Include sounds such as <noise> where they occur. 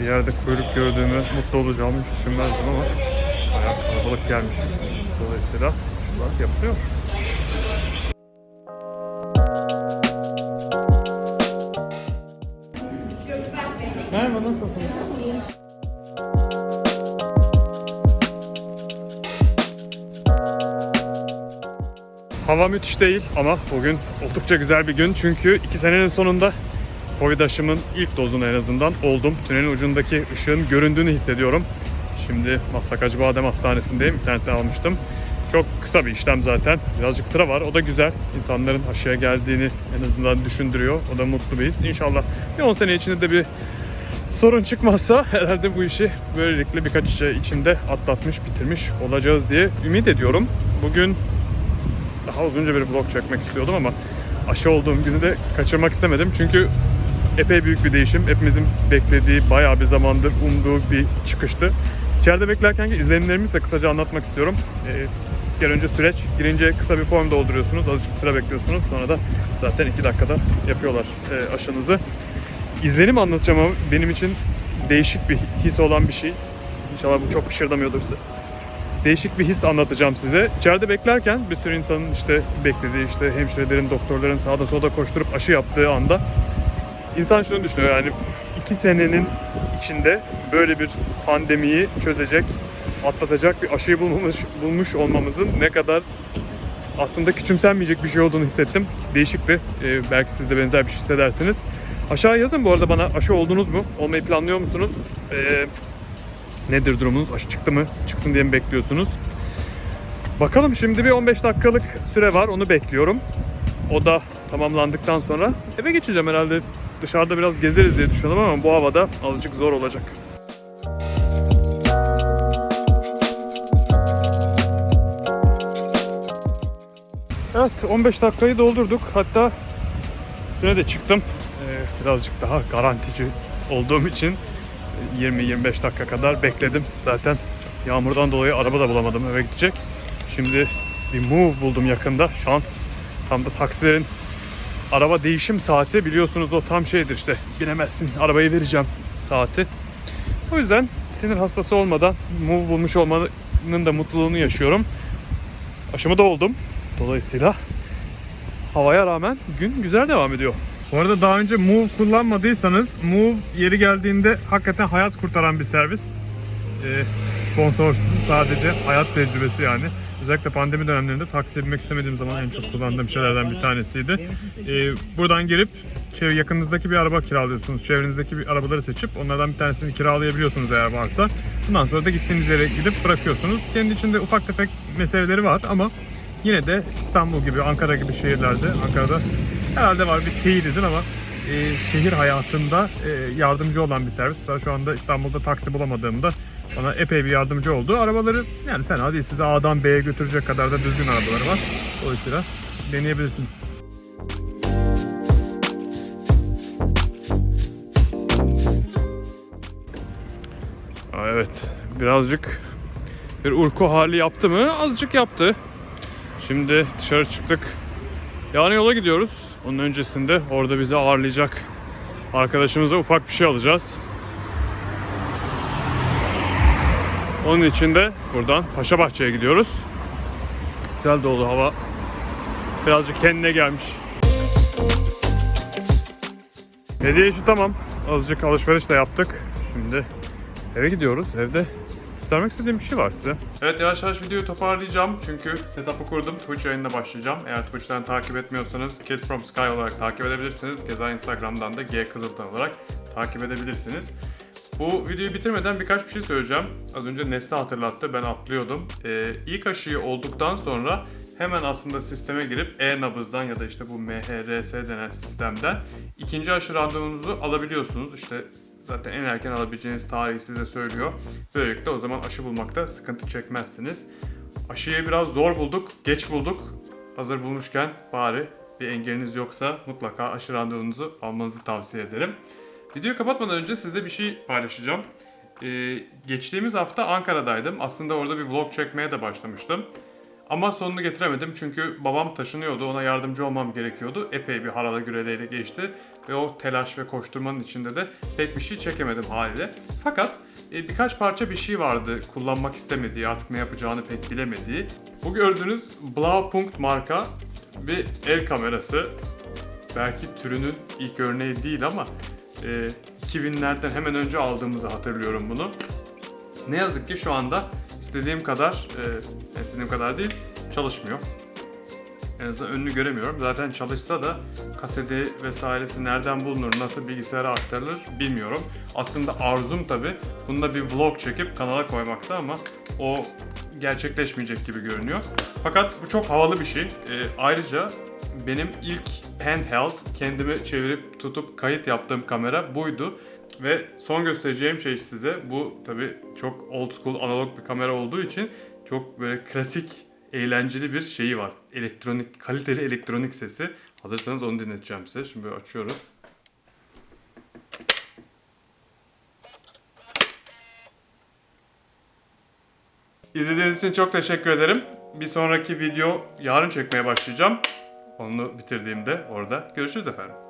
bir yerde kuyruk gördüğümü mutlu olacağımı hiç düşünmezdim ama bayağı kalabalık gelmişiz. Dolayısıyla aşılar yapılıyor. Merhaba nasılsınız? Hava müthiş değil ama bugün oldukça güzel bir gün çünkü iki senenin sonunda Covid aşımın ilk dozunu en azından oldum. Tünelin ucundaki ışığın göründüğünü hissediyorum. Şimdi Maslak Acıbadem Hastanesi'ndeyim. İnternetten almıştım. Çok kısa bir işlem zaten. Birazcık sıra var. O da güzel. İnsanların aşıya geldiğini en azından düşündürüyor. O da mutlu bir his. İnşallah bir 10 sene içinde de bir sorun çıkmazsa <laughs> herhalde bu işi böylelikle birkaç ay içinde atlatmış, bitirmiş olacağız diye ümit ediyorum. Bugün daha uzunca bir vlog çekmek istiyordum ama aşı olduğum günü de kaçırmak istemedim. Çünkü epey büyük bir değişim. Hepimizin beklediği, bayağı bir zamandır umduğu bir çıkıştı. İçeride beklerken izlenimlerimi size kısaca anlatmak istiyorum. Ee, gel önce süreç. Girince kısa bir form dolduruyorsunuz. Azıcık sıra bekliyorsunuz. Sonra da zaten 2 dakikada yapıyorlar e, aşınızı. İzlenim anlatacağım ama benim için değişik bir his olan bir şey. İnşallah bu çok hışırdamıyordur size değişik bir his anlatacağım size. İçeride beklerken bir sürü insanın işte beklediği işte hemşirelerin, doktorların sağda solda koşturup aşı yaptığı anda insan şunu düşünüyor yani iki senenin içinde böyle bir pandemiyi çözecek, atlatacak bir aşıyı bulmuş, bulmuş olmamızın ne kadar aslında küçümsenmeyecek bir şey olduğunu hissettim. Değişikti. Ee, belki siz de benzer bir şey hissedersiniz. Aşağı yazın bu arada bana aşı oldunuz mu? Olmayı planlıyor musunuz? Ee, Nedir durumunuz? Aşı çıktı mı? Çıksın diye mi bekliyorsunuz? Bakalım şimdi bir 15 dakikalık süre var. Onu bekliyorum. O da tamamlandıktan sonra eve geçeceğim herhalde. Dışarıda biraz gezeriz diye düşünüyorum ama bu havada azıcık zor olacak. Evet 15 dakikayı doldurduk. Hatta üstüne de çıktım. Ee, birazcık daha garantici olduğum için 20-25 dakika kadar bekledim. Zaten yağmurdan dolayı araba da bulamadım eve gidecek. Şimdi bir move buldum yakında. Şans. Tam da taksilerin araba değişim saati biliyorsunuz o tam şeydir işte. Binemezsin arabayı vereceğim saati. O yüzden sinir hastası olmadan move bulmuş olmanın da mutluluğunu yaşıyorum. Aşımı da oldum. Dolayısıyla havaya rağmen gün güzel devam ediyor. Bu arada daha önce Move kullanmadıysanız Move yeri geldiğinde hakikaten hayat kurtaran bir servis. Ee, sponsorsuz sadece hayat tecrübesi yani. Özellikle pandemi dönemlerinde taksiye binmek istemediğim zaman en çok kullandığım şeylerden bir tanesiydi. Ee, buradan girip çevre yakınınızdaki bir araba kiralıyorsunuz. Çevrenizdeki bir arabaları seçip onlardan bir tanesini kiralayabiliyorsunuz eğer varsa. Bundan sonra da gittiğiniz yere gidip bırakıyorsunuz. Kendi içinde ufak tefek meseleleri var ama yine de İstanbul gibi, Ankara gibi şehirlerde, Ankara'da herhalde var bir teyiridir ama e, şehir hayatında e, yardımcı olan bir servis. Mesela şu anda İstanbul'da taksi bulamadığımda bana epey bir yardımcı oldu. Arabaları yani fena değil. Sizi A'dan B'ye götürecek kadar da düzgün arabaları var. Dolayısıyla deneyebilirsiniz. Aa, Evet, birazcık bir uyku hali yaptı mı? Azıcık yaptı. Şimdi dışarı çıktık. Yani yola gidiyoruz. Onun öncesinde orada bizi ağırlayacak arkadaşımıza ufak bir şey alacağız. Onun için de buradan Paşa Bahçe'ye gidiyoruz. Güzel dolu hava. Birazcık kendine gelmiş. Hediye işi tamam. Azıcık alışveriş de yaptık. Şimdi eve gidiyoruz. Evde göstermek istediğim bir şey var size. Evet yavaş yavaş videoyu toparlayacağım. Çünkü setup'ı kurdum. Twitch yayınına başlayacağım. Eğer Twitch'ten takip etmiyorsanız Kid From Sky olarak takip edebilirsiniz. Keza Instagram'dan da G Kızıltan olarak takip edebilirsiniz. Bu videoyu bitirmeden birkaç bir şey söyleyeceğim. Az önce Nesli hatırlattı. Ben atlıyordum. Ee, ilk aşıyı olduktan sonra hemen aslında sisteme girip e-nabızdan ya da işte bu MHRS denen sistemden ikinci aşı randevunuzu alabiliyorsunuz. İşte zaten en erken alabileceğiniz tarihi size söylüyor. Böylelikle o zaman aşı bulmakta sıkıntı çekmezsiniz. Aşıyı biraz zor bulduk, geç bulduk. Hazır bulmuşken bari bir engeliniz yoksa mutlaka aşı randevunuzu almanızı tavsiye ederim. Videoyu kapatmadan önce size bir şey paylaşacağım. Ee, geçtiğimiz hafta Ankara'daydım. Aslında orada bir vlog çekmeye de başlamıştım. Ama sonunu getiremedim çünkü babam taşınıyordu. Ona yardımcı olmam gerekiyordu. Epey bir harala güreleyle geçti. Ve o telaş ve koşturmanın içinde de pek bir şey çekemedim haliyle. Fakat e, birkaç parça bir şey vardı kullanmak istemediği, artık ne yapacağını pek bilemediği. Bu gördüğünüz Blaupunkt marka bir el kamerası. Belki türünün ilk örneği değil ama e, 2000'lerden hemen önce aldığımızı hatırlıyorum bunu. Ne yazık ki şu anda istediğim kadar, e, istediğim kadar değil, çalışmıyor. En azından önünü göremiyorum. Zaten çalışsa da kaseti vesairesi nereden bulunur, nasıl bilgisayara aktarılır bilmiyorum. Aslında arzum tabi bunda bir vlog çekip kanala koymakta ama o gerçekleşmeyecek gibi görünüyor. Fakat bu çok havalı bir şey. Ee, ayrıca benim ilk handheld kendimi çevirip tutup kayıt yaptığım kamera buydu. Ve son göstereceğim şey size bu tabi çok old school analog bir kamera olduğu için çok böyle klasik eğlenceli bir şeyi var. Elektronik, kaliteli elektronik sesi. Hazırsanız onu dinleteceğim size. Şimdi böyle açıyoruz. İzlediğiniz için çok teşekkür ederim. Bir sonraki video yarın çekmeye başlayacağım. Onu bitirdiğimde orada görüşürüz efendim.